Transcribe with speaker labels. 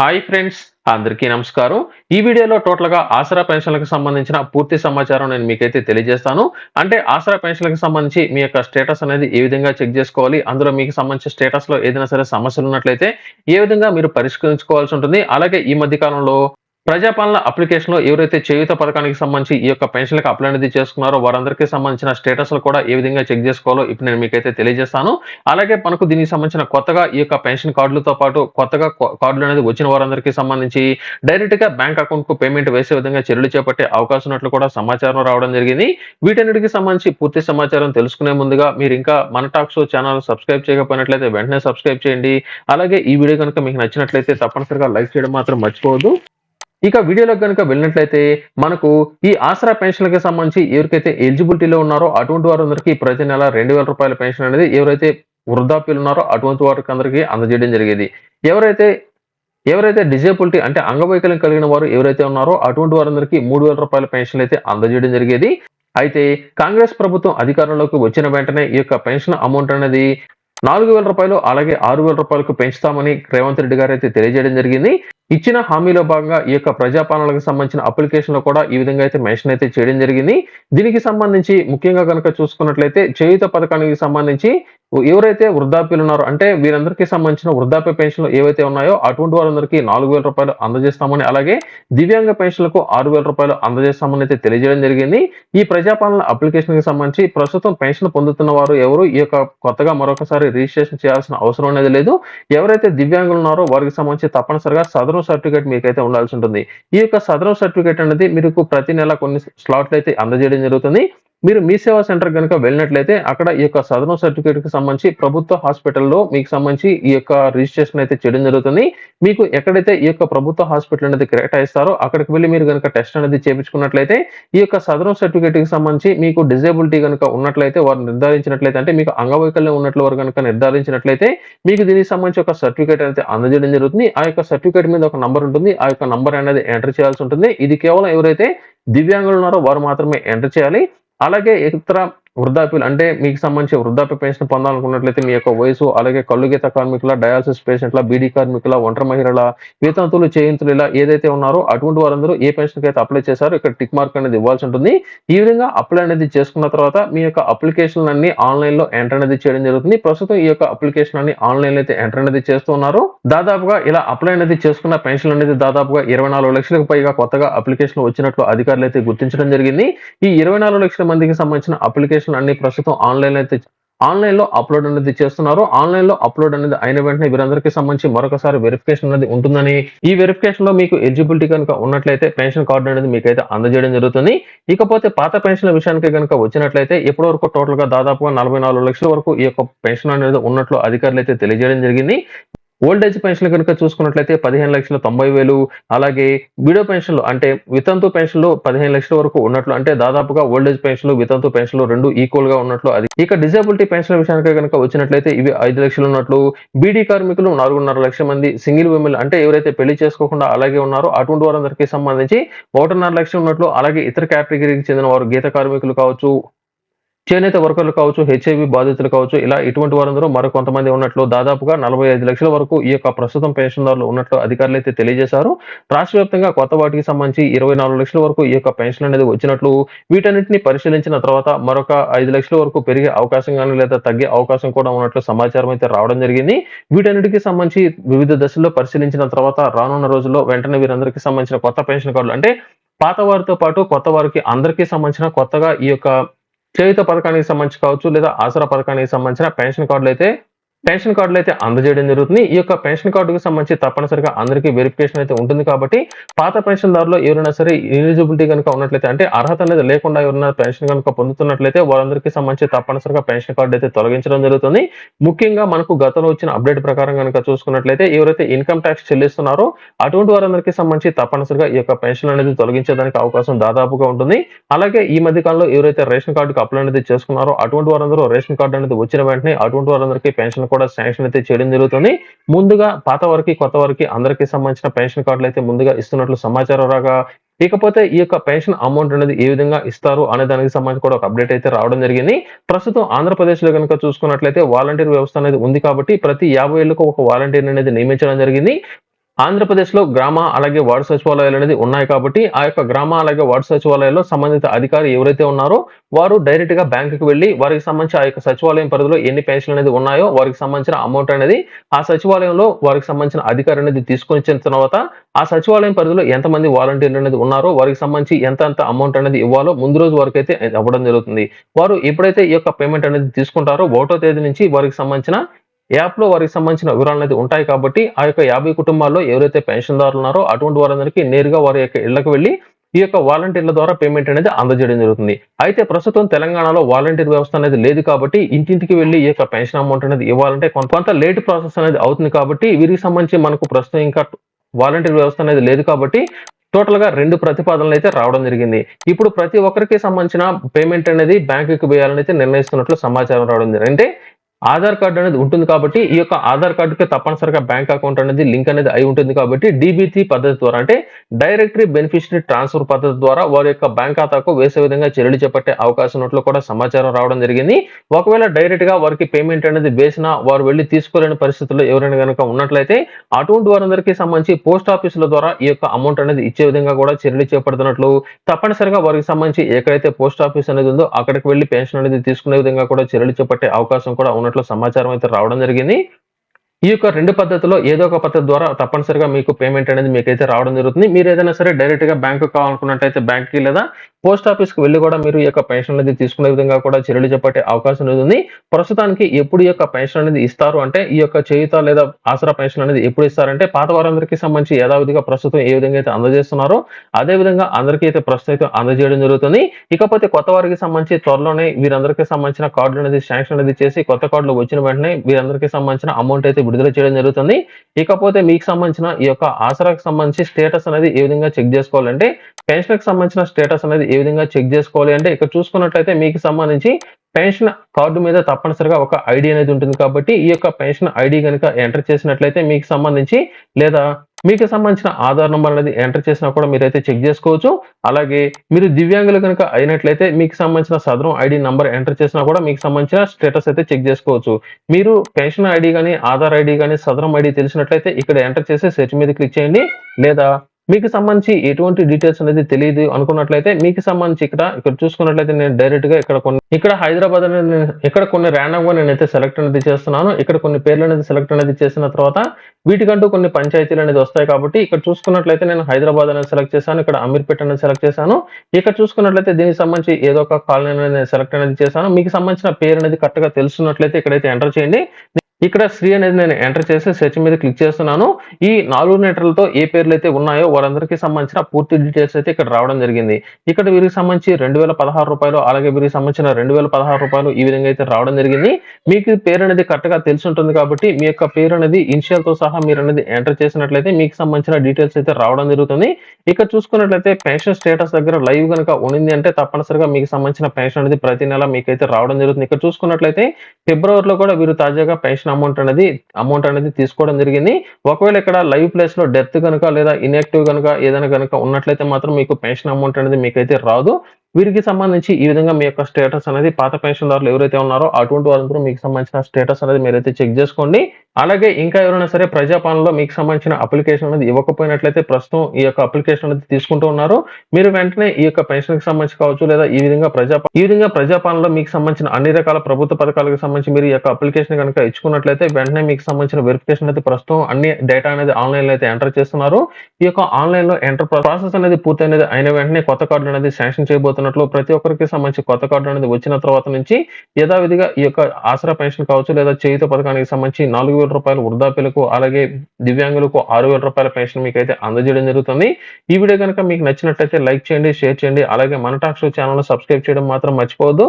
Speaker 1: Hi friends అందరికీ నమస్కారం. ఈ వీడియోలో టోటల్గా ఆసరా పెన్షన్లకు సంబంధించిన పూర్తి సమాచారం నేను మీకైతే తెలియజేస్తాను. అంటే ఆసరా పెన్షన్లకు సంబంధించి మీ యొక్క స్టేటస్ అనేది ఏ విధంగా చెక్ చేసుకోవాలి అందులో మీకు సంబంధించిన స్టేటస్లో ఏదైనా సరే సమస్యలు ఉన్నట్లయితే ఏ విధంగా మీరు పరిష్కరించుకోవాల్సి ఉంటుంది అలాగే ఈ మధ్య కాలంలో ప్రజాపాలన అప్లికేషన్లో ఎవరైతే చేయుత పథకానికి సంబంధించి ఈ యొక్క పెన్షన్లకు అప్లై అనేది చేసుకున్నారో వారందరికీ సంబంధించిన స్టేటస్ కూడా ఏ విధంగా చెక్ చేసుకోవాలో ఇప్పుడు నేను మీకైతే తెలియజేస్తాను. అలాగే మనకు దీనికి సంబంధించిన కొత్తగా ఈ యొక్క పెన్షన్ కార్డులతో పాటు కొత్తగా కార్డులు అనేది వచ్చిన వారందరికీ సంబంధించి డైరెక్ట్గా బ్యాంక్ అకౌంట్కు పేమెంట్ వేసే విధంగా చర్యలు చేపట్టే అవకాశం ఉన్నట్లు కూడా సమాచారం రావడం జరిగింది. వీటన్నిటికి సంబంధించి పూర్తి సమాచారం తెలుసుకునే ముందుగా మీరు ఇంకా మన టాక్ షో ఛానల్ సబ్స్క్రైబ్ చేయకపోయినట్లయితే వెంటనే సబ్స్క్రైబ్ చేయండి. అలాగే ఈ వీడియో కనుక మీకు నచ్చినట్లయితే తప్పనిసరిగా లైక్ చేయడం మాత్రం మర్చిపోవద్దు. ఇక వీడియోలోకి కనుక వెళ్ళినట్లయితే మనకు ఈ ఆసరా పెన్షన్లకి సంబంధించి ఎవరికైతే ఎలిజిబిలిటీలో ఉన్నారో అటువంటి వారందరికీ ప్రతి నెల రెండు వేల రూపాయల పెన్షన్ అనేది ఎవరైతే వృద్ధాప్యులు ఉన్నారో అటువంటి వారికి అందరికీ అందజేయడం జరిగేది. ఎవరైతే ఎవరైతే డిజేబిలిటీ అంటే అంగవైకల్యం కలిగిన వారు ఎవరైతే ఉన్నారో అటువంటి వారందరికీ మూడు వేల రూపాయల పెన్షన్లు అయితే అందజేయడం జరిగేది. అయితే కాంగ్రెస్ ప్రభుత్వం అధికారంలోకి వచ్చిన వెంటనే ఈ యొక్క పెన్షన్ అమౌంట్ అనేది నాలుగు వేల రూపాయలు అలాగే ఆరు వేల రూపాయలకు పెంచుతామని రేవంత్ రెడ్డి గారు అయితే తెలియజేయడం జరిగింది. ఇచ్చిన హామీలో భాగంగా ఈ యొక్క ప్రజాపాలనలకు సంబంధించిన అప్లికేషన్లో కూడా ఈ విధంగా అయితే మెన్షన్ అయితే చేయడం జరిగింది. దీనికి సంబంధించి ముఖ్యంగా కనుక చూసుకున్నట్లయితే చేయుత పథకానికి సంబంధించి ఎవరైతే వృద్ధాప్యులు ఉన్నారో అంటే వీరందరికీ సంబంధించిన వృద్ధాప్య పెన్షన్లు ఏవైతే ఉన్నాయో అటువంటి వారందరికీ నాలుగు వేల రూపాయలు అందజేస్తామని అలాగే దివ్యాంగ పెన్షన్లకు ఆరు వేల రూపాయలు అందజేస్తామని అయితే తెలియజేయడం జరిగింది. ఈ ప్రజాపాలన అప్లికేషన్కి సంబంధించి ప్రస్తుతం పెన్షన్ పొందుతున్న వారు ఎవరు ఈ యొక్క కొత్తగా మరొకసారి రిజిస్ట్రేషన్ చేయాల్సిన అవసరం అనేది లేదు. ఎవరైతే దివ్యాంగులు ఉన్నారో వారికి సంబంధించి తప్పనిసరిగా సదరు సర్టిఫికేట్ మీకైతే ఉండాల్సి ఉంటుంది. ఈ యొక్క సదరం సర్టిఫికేట్ అనేది మీకు ప్రతి నెల కొన్ని స్లాట్లు అయితే అందజేయడం జరుగుతుంది. మీరు మీ సేవా సెంటర్ కనుక వెళ్ళినట్లయితే అక్కడ ఈ యొక్క సదనం సర్టిఫికేట్కి సంబంధించి ప్రభుత్వ హాస్పిటల్లో మీకు సంబంధించి ఈ యొక్క రిజిస్ట్రేషన్ అయితే చేయడం జరుగుతుంది. మీకు ఎక్కడైతే ఈ యొక్క ప్రభుత్వ హాస్పిటల్ అనేది కేటాయిస్తారో అక్కడికి వెళ్ళి మీరు కనుక టెస్ట్ అనేది చేయించుకున్నట్లయితే ఈ యొక్క సదనం సర్టిఫికేట్కి సంబంధించి మీకు డిజేబిలిటీ కనుక ఉన్నట్లయితే వారు నిర్ధారించినట్లయితే అంటే మీకు అంగవైకల్యం ఉన్నట్లు వారు కనుక నిర్ధారించినట్లయితే మీకు దీనికి సంబంధించి ఒక సర్టిఫికేట్ అయితే అందజేయడం జరుగుతుంది. ఆ యొక్క సర్టిఫికేట్ మీద ఒక నంబర్ ఉంటుంది. ఆ యొక్క నంబర్ అనేది ఎంటర్ చేయాల్సి ఉంటుంది. ఇది కేవలం ఎవరైతే దివ్యాంగులు ఉన్నారో వారు మాత్రమే ఎంటర్ చేయాలి. అలాగే ఇతర వృద్ధాప్యులు అంటే మీకు సంబంధించి వృద్ధాప్య పెన్షన్ పొందాలనుకున్నట్లయితే మీ యొక్క వయసు అలాగే కళ్ళు గీత కార్మికుల డయాలసిస్ పేషెంట్ల బీడీ కార్మికుల ఒంటరి మహిళల వితంతులు చేయింతులు ఇలా ఏదైతే ఉన్నారో అటువంటి వారందరూ ఏ పెన్షన్ అయితే అప్లై చేశారో ఇక్కడ టిక్ మార్క్ అనేది ఇవ్వాల్సి ఉంటుంది. ఈ విధంగా అప్లై అనేది చేసుకున్న తర్వాత మీ యొక్క అప్లికేషన్ అన్ని ఆన్లైన్లో ఎంటర్ అనేది చేయడం జరుగుతుంది. ప్రస్తుతం ఈ యొక్క అప్లికేషన్ అన్ని ఆన్లైన్ అయితే ఎంటర్ అనేది చేస్తున్నారు దాదాపుగా ఇలా అప్లై అనేది చేసుకున్న పెన్షన్ అనేది దాదాపుగా ఇరవై నాలుగు లక్షలకు పైగా కొత్తగా అప్లికేషన్ వచ్చినట్లు అధికారులు అయితే గుర్తించడం జరిగింది. ఈ ఇరవై నాలుగు లక్షల మందికి సంబంధించిన అప్లికేషన్ అన్ని ప్రస్తుతం ఆన్లైన్ అయితే ఆన్లైన్లో అప్లోడ్ అనేది చేస్తున్నారు. ఆన్లైన్లో అప్లోడ్ అనేది అయిన వెంటనే వీరందరికీ సంబంధించి మరొకసారి వెరిఫికేషన్ అనేది ఉంటుందని ఈ వెరిఫికేషన్లో మీకు ఎలిజిబిలిటీ కనుక ఉన్నట్లయితే పెన్షన్ కార్డు అనేది మీకైతే అందజేయడం జరుగుతుంది. ఇకపోతే పాత పెన్షన్ల విషయానికి కనుక వచ్చినట్లయితే ఇప్పటి వరకు టోటల్గా దాదాపుగా నలభై నాలుగు లక్షల వరకు ఈ యొక్క పెన్షన్ అనేది ఉన్నట్లు అధికారులు అయితే తెలియజేయడం జరిగింది. ఓల్డ్ ఏజ్ పెన్షన్ కనుక చూసుకున్నట్లయితే పదిహేను లక్షల తొంభై వేలు అలాగే విడో పెన్షన్లు అంటే వితంతు పెన్షన్లు పదిహేను లక్షల వరకు ఉన్నట్లు అంటే దాదాపుగా ఓల్డ్ ఏజ్ పెన్షన్లు వితంతు పెన్షన్లు రెండు ఈక్వల్గా ఉన్నట్లు అది. ఇక డిజబిలిటీ పెన్షన్ విషయానికి కనుక వచ్చినట్లయితే ఇవి ఐదు లక్షలు ఉన్నట్లు బీడీ కార్మికులు నాలుగున్నర లక్షల మంది సింగిల్ విమెన్ అంటే ఎవరైతే పెళ్ళి చేసుకోకుండా అలాగే ఉన్నారో అటువంటి వారందరికీ సంబంధించి ఒకటిన్నర లక్షలు ఉన్నట్లు అలాగే ఇతర కేటగిరీకి చెందిన వారు గీత కార్మికులు కావచ్చు చేనేత వర్కర్లు కావచ్చు హెచ్ఐవి బాధితులు కావచ్చు ఇలా ఇటువంటి వారందరూ మరో కొంతమంది ఉన్నట్లు దాదాపుగా నలభై ఐదు లక్షల వరకు ఈ యొక్క ప్రస్తుతం పెన్షన్దారులు ఉన్నట్లు అధికారులు అయితే తెలియజేశారు. రాష్ట్ర వ్యాప్తంగా కొత్త వాటికి సంబంధించి ఇరవై నాలుగు లక్షల వరకు ఈ యొక్క పెన్షన్ అనేది వచ్చినట్లు వీటన్నిటిని పరిశీలించిన తర్వాత మరొక ఐదు లక్షల వరకు పెరిగే అవకాశం కానీ లేదా తగ్గే అవకాశం కూడా ఉన్నట్లు సమాచారం అయితే రావడం జరిగింది. వీటన్నిటికి సంబంధించి వివిధ దశల్లో పరిశీలించిన తర్వాత రానున్న రోజుల్లో వెంటనే వీరందరికీ సంబంధించిన కొత్త పెన్షన్ కార్డులు అంటే పాత వారితో పాటు కొత్త వారికి అందరికీ సంబంధించిన కొత్తగా ఈ యొక్క చేయుత పథకానికి సంబంధించి కావచ్చు లేదా ఆసరా పథకానికి సంబంధించిన పెన్షన్ కార్డులు అయితే పెన్షన్ కార్డులు అయితే అందజేయడం జరుగుతుంది. ఈ యొక్క పెన్షన్ కార్డుకు సంబంధించి తప్పనిసరిగా అందరికీ వెరిఫికేషన్ అయితే ఉంటుంది కాబట్టి పాత పెన్షన్దారులు ఎవరైనా సరే ఎలిజిబిలిటీ కనుక ఉన్నట్లయితే అంటే అర్హత అనేది లేకుండా ఎవరైనా పెన్షన్ కనుక పొందుతున్నట్లయితే వారందరికీ సంబంధించి తప్పనిసరిగా పెన్షన్ కార్డు అయితే తొలగించడం జరుగుతుంది. ముఖ్యంగా మనకు గతంలో వచ్చిన అప్డేట్ ప్రకారం కనుక చూసుకున్నట్లయితే ఎవరైతే ఇన్కమ్ ట్యాక్స్ చెల్లిస్తున్నారో అటువంటి వారందరికీ సంబంధించి తప్పనిసరిగా ఈ యొక్క పెన్షన్ అనేది తొలగించేదానికి అవకాశం దాదాపుగా ఉంటుంది. అలాగే ఈ మధ్య కాలంలో ఎవరైతే రేషన్ కార్డుకి అప్లై అనేది చేసుకున్నారో అటువంటి వారందరూ రేషన్ కార్డు అనేది వచ్చిన వెంటనే అటువంటి వారందరికీ పెన్షన్ కూడా శాంక్షన్ అయితే చేయడం జరుగుతుంది. ముందుగా పాత వారికి కొత్త వారికి అందరికీ సంబంధించిన పెన్షన్ కార్డులు అయితే ముందుగా ఇస్తున్నట్లు సమాచారం రాగా ఇకపోతే ఈ యొక్క పెన్షన్ అమౌంట్ అనేది ఏ విధంగా ఇస్తారు అనే దానికి సంబంధించి కూడా ఒక అప్డేట్ అయితే రావడం జరిగింది. ప్రస్తుతం ఆంధ్రప్రదేశ్లో కనుక చూసుకున్నట్లయితే వాలంటీర్ వ్యవస్థ అనేది ఉంది కాబట్టి ప్రతి యాభై ఏళ్ళకు ఒక వాలంటీర్ అనేది నియమించడం జరిగింది. ఆంధ్రప్రదేశ్‌లో గ్రామ అలాగే వార్డు సచివాలయాలు అనేది ఉన్నాయి కాబట్టి ఆ యొక్క గ్రామ అలాగే వార్డు సచివాలయాల్లో సంబంధిత అధికారి ఎవరైతే ఉన్నారో వారు డైరెక్ట్‌గా బ్యాంకుకి వెళ్ళి వారికి సంబంధించి ఆ యొక్క సచివాలయం పరిధిలో ఎన్ని పెన్షన్‌లు అనేది ఉన్నాయో వారికి సంబంధించిన అమౌంట్ అనేది ఆ సచివాలయంలో వారికి సంబంధించిన అధికారి అనేది తీసుకొని తర్వాత ఆ సచివాలయం పరిధిలో ఎంతమంది వాలంటీర్లు అనేది ఉన్నారో వారికి సంబంధించి ఎంత ఎంత అమౌంట్ అనేది ఇవ్వాలో ముందు రోజు వరకైతే అవ్వడం జరుగుతుంది. వారు ఎప్పుడైతే ఈ యొక్క పేమెంట్ అనేది తీసుకుంటారో ఒకటో తేదీ నుంచి వారికి సంబంధించిన యాప్‌లో వారికి సంబంధించిన వివరాలు అనేది ఉంటాయి కాబట్టి ఆ యొక్క 50 కుటుంబాల్లో ఎవరైతే పెన్షన్‌దారులు ఉన్నారో అటువంటి వారందరికీ నేరుగా వారి యొక్క ఇళ్ళకు వెళ్ళి ఈ యొక్క వాలంటీర్ల ద్వారా పేమెంట్ అనేది అందజేయడం జరుగుతుంది. అయితే ప్రస్తుతం తెలంగాణలో వాలంటీర్ వ్యవస్థ అనేది లేదు కాబట్టి ఇంటింటికి వెళ్ళి ఈ యొక్క పెన్షన్ అమౌంట్ అనేది ఇవ్వాలంటే కొంత కొంత లేట్ ప్రాసెస్ అనేది అవుతుంది కాబట్టి వీరికి సంబంధించి మనకు ప్రస్తుతం ఇంకా వాలంటీర్ వ్యవస్థ అనేది లేదు కాబట్టి టోటల్‌గా 2 ప్రతిపాదనలైతే రావడం జరిగింది. ఇప్పుడు ప్రతి ఒక్కరికి సంబంధించిన పేమెంట్ అనేది బ్యాంకుకి వేయాలని అయితే నిర్ణయిస్తున్నట్లు సమాచారం రావడం జరిగింది. అంటే ఆధార్ కార్డ్ అనేది ఉంటుంది కాబట్టి ఈ యొక్క ఆధార్ కార్డుకి తప్పనిసరిగా బ్యాంక్ అకౌంట్ అనేది లింక్ అనేది అయి ఉంటుంది కాబట్టి డీబీటీ పద్ధతి ద్వారా అంటే డైరెక్టరీ బెనిఫిషియరీ ట్రాన్స్‌ఫర్ పద్ధతి ద్వారా వారి యొక్క బ్యాంక్ ఖాతాకు వేసే విధంగా చర్యలు చేపట్టే అవకాశం ఉన్నట్లు కూడా సమాచారం రావడం జరిగింది. ఒకవేళ డైరెక్ట్గా వారికి పేమెంట్ అనేది వేసినా వారు వెళ్ళి తీసుకోలేని పరిస్థితుల్లో ఎవరైనా కనుక ఉన్నట్లయితే అటువంటి వారందరికీ సంబంధించి పోస్ట్ ఆఫీసుల ద్వారా ఈ యొక్క అమౌంట్ అనేది ఇచ్చే విధంగా కూడా చర్యలు చేపడుతున్నట్లు తప్పనిసరిగా వారికి సంబంధించి ఎక్కడైతే పోస్ట్ ఆఫీస్ అనేది ఉందో అక్కడికి వెళ్ళి పెన్షన్ అనేది తీసుకునే విధంగా కూడా చర్యలు చేపట్టే అవకాశం కూడా ఉన్నట్లు సమాచారం అయితే రావడం జరిగింది. ఈ యొక్క రెండు పద్ధతిలో ఏదో ఒక పద్ధతి ద్వారా తప్పనిసరిగా మీకు పేమెంట్ అనేది మీకైతే రావడం జరుగుతుంది. మీరు ఏదైనా సరే డైరెక్ట్‌గా బ్యాంకు కావాలనుకున్నట్టయితే బ్యాంక్‌కి లేదా పోస్ట్ ఆఫీస్‌కి వెళ్ళి కూడా మీరు ఈ యొక్క పెన్షన్ అనేది తీసుకునే విధంగా కూడా చర్యలు చేపట్టే అవకాశం అనేది ఉంది. ప్రస్తుతానికి ఎప్పుడు ఈ యొక్క పెన్షన్ అనేది ఇస్తారు అంటే ఈ యొక్క చేయుత లేదా ఆసరా పెన్షన్ అనేది ఎప్పుడు ఇస్తారంటే పాత వారందరికీ సంబంధించి యథావిధిగా ప్రస్తుతం ఏ విధంగా అయితే అందజేస్తున్నారో అదే విధంగా అందరికీ అయితే ప్రస్తుతం అయితే అందజేయడం జరుగుతుంది. ఇకపోతే కొత్త వారికి సంబంధించి త్వరలోనే వీరందరికీ సంబంధించిన కార్డులు అనేది శాంక్షన్ అనేది చేసి కొత్త కార్డులు వచ్చిన వెంటనే వీరందరికీ సంబంధించిన అమౌంట్ అయితే విడుదల చేయడం జరుగుతుంది. ఇకపోతే మీకు సంబంధించిన ఈ యొక్క ఆసరాకు సంబంధించి స్టేటస్ అనేది ఏ విధంగా చెక్ చేసుకోవాలంటే పెన్షన్‌కి సంబంధించిన స్టేటస్ అనేది ఏ విధంగా చెక్ చేసుకోవాలి అంటే ఇక్కడ చూసుకున్నట్లయితే మీకు సంబంధించి పెన్షన్ కార్డు మీద తప్పనిసరిగా ఒక ఐడి అనేది ఉంటుంది కాబట్టి ఈ యొక్క పెన్షన్ ఐడి కనుక ఎంటర్ చేసినట్లయితే మీకు సంబంధించి లేదా మీకు సంబంధించిన ఆధార్ నెంబర్ అనేది ఎంటర్ చేసినా కూడా మీరైతే చెక్ చేసుకోవచ్చు. అలాగే మీరు దివ్యాంగులు కనుక అయినట్లయితే మీకు సంబంధించిన సదరం ఐడి నంబర్ ఎంటర్ చేసినా కూడా మీకు సంబంధించిన స్టేటస్ అయితే చెక్ చేసుకోవచ్చు. మీరు పెన్షన్ ఐడి కానీ ఆధార్ ఐడి కానీ సదరం ఐడి తెలిసినట్లయితే ఇక్కడ ఎంటర్ చేసి సెర్చ్ మీద క్లిక్ చేయండి. లేదా మీకు సంబంధించి ఎటువంటి డీటెయిల్స్ అనేది తెలియదు అనుకున్నట్లయితే మీకు సంబంధించి ఇక్కడ ఇక్కడ చూసుకున్నట్లయితే నేను డైరెక్ట్‌గా ఇక్కడ కొన్ని ఇక్కడ హైదరాబాద్ అనేది ఇక్కడ కొన్ని రాండమ్‌గా నేనైతే సెలెక్ట్ అనేది చేస్తున్నాను. ఇక్కడ కొన్ని పేర్లు అనేది సెలెక్ట్ అనేది చేసిన తర్వాత వీటికంటూ కొన్ని పంచాయతీలు అనేది వస్తాయి కాబట్టి ఇక్కడ చూసుకున్నట్లయితే నేను హైదరాబాద్ అనేది సెలెక్ట్ చేశాను. ఇక్కడ అమీర్పేట అనేది సెలెక్ట్ చేశాను. ఇక్కడ చూసుకున్నట్లయితే దీనికి సంబంధించి ఏదో ఒక కాలనీ అనేది నేను సెలెక్ట్ అనేది చేశాను. మీకు సంబంధించిన పేరు అనేది కరెక్ట్‌గా తెలుసున్నట్లయితే ఇక్కడైతే ఎంటర్ చేయండి. ఇక్కడ శ్రీ అనేది నేను ఎంటర్ చేసి సెర్చ్ మీద క్లిక్ చేస్తున్నాను. ఈ నాలుగు లెటర్లతో ఏ పేర్లైతే ఉన్నాయో వారందరికీ సంబంధించిన పూర్తి డీటెయిల్స్ అయితే ఇక్కడ రావడం జరిగింది. ఇక్కడ వీరికి సంబంధించి రూ. 2016 అలాగే వీరికి సంబంధించిన రెండు రూపాయలు ఈ విధంగా అయితే రావడం జరిగింది. మీకు పేరు అనేది కరెక్ట్‌గా తెలిసుంటుంది కాబట్టి మీ యొక్క పేరు అనేది ఇనిషియల్‌తో సహా మీరు అనేది ఎంటర్ చేసినట్లయితే మీకు సంబంధించిన డీటెయిల్స్ అయితే రావడం జరుగుతుంది. ఇక్కడ చూసుకున్నట్లయితే పెన్షన్ స్టేటస్ దగ్గర లైవ్ గనుక ఉండింది అంటే తప్పనిసరిగా మీకు సంబంధించిన పెన్షన్ అనేది ప్రతి నెల మీకైతే రావడం జరుగుతుంది. ఇక్కడ చూసుకున్నట్లయితే ఫిబ్రవరిలో కూడా వీరు తాజాగా పెన్షన్ అమౌంట్ అనేది అమౌంట్ అనేది తీసుకోవడం జరిగింది. ఒకవేళ ఇక్కడ లైవ్ ప్లేస్లో డెత్ కనుక లేదా ఇన్‌యాక్టివ్ కనుక ఏదైనా కనుక ఉన్నట్లయితే మాత్రం మీకు పెన్షన్ అమౌంట్ అనేది మీకైతే రాదు. వీరికి సంబంధించి ఈ విధంగా మీ యొక్క స్టేటస్ అనేది పాత పెన్షన్‌దారులు ఎవరైతే ఉన్నారో అటువంటి వారందరూ మీకు సంబంధించిన స్టేటస్ అనేది మీరైతే చెక్ చేసుకోండి. అలాగే ఇంకా ఎవరైనా సరే ప్రజాపాలనలో మీకు సంబంధించిన అప్లికేషన్ అనేది ఇవ్వకపోయినట్లయితే ప్రస్తుతం ఈ యొక్క అప్లికేషన్ అనేది తీసుకుంటూ ఉన్నారు. మీరు వెంటనే ఈ యొక్క పెన్షన్కి సంబంధించి కావచ్చు లేదా ఈ విధంగా ప్రజా ఈ విధంగా ప్రజాపాలనలో మీకు సంబంధించిన అన్ని రకాల ప్రభుత్వ పథకాలకు సంబంధించి మీరు ఈ యొక్క అప్లికేషన్ కనుక ఇచ్చుకున్నట్లయితే వెంటనే మీకు సంబంధించిన వెరిఫికేషన్ అయితే ప్రస్తుతం అన్ని డేటా అనేది ఆన్‌లైన్‌లో అయితే ఎంటర్ చేస్తున్నారు. ఈ యొక్క ఆన్లైన్లో ఎంటర్ ప్రాసెస్ అనేది పూర్తయినది అయిన వెంటనే కొత్త కార్డు అనేది శాంక్షన్ చేయబోతున్నట్లు ప్రతి ఒక్కరికి సంబంధించి కొత్త కార్డు అనేది వచ్చిన తర్వాత నుంచి యథావిధిగా ఈ యొక్క ఆసరా పెన్షన్ కావచ్చు లేదా చేయుత పథకానికి సంబంధించి నాలుగు వేల రూపాయలు వృద్ధాప్యులకు అలాగే దివ్యాంగులకు ఆరు వేల రూపాయల పెన్షన్ మీకు అయితే అందజేయడం జరుగుతుంది. ఈ వీడియో గనుక మీకు నచ్చినట్లయితే లైక్ చేయండి, షేర్ చేయండి. అలాగే మన టాక్ షో సబ్స్క్రైబ్ చేయడం మాత్రం మర్చిపోవద్దు.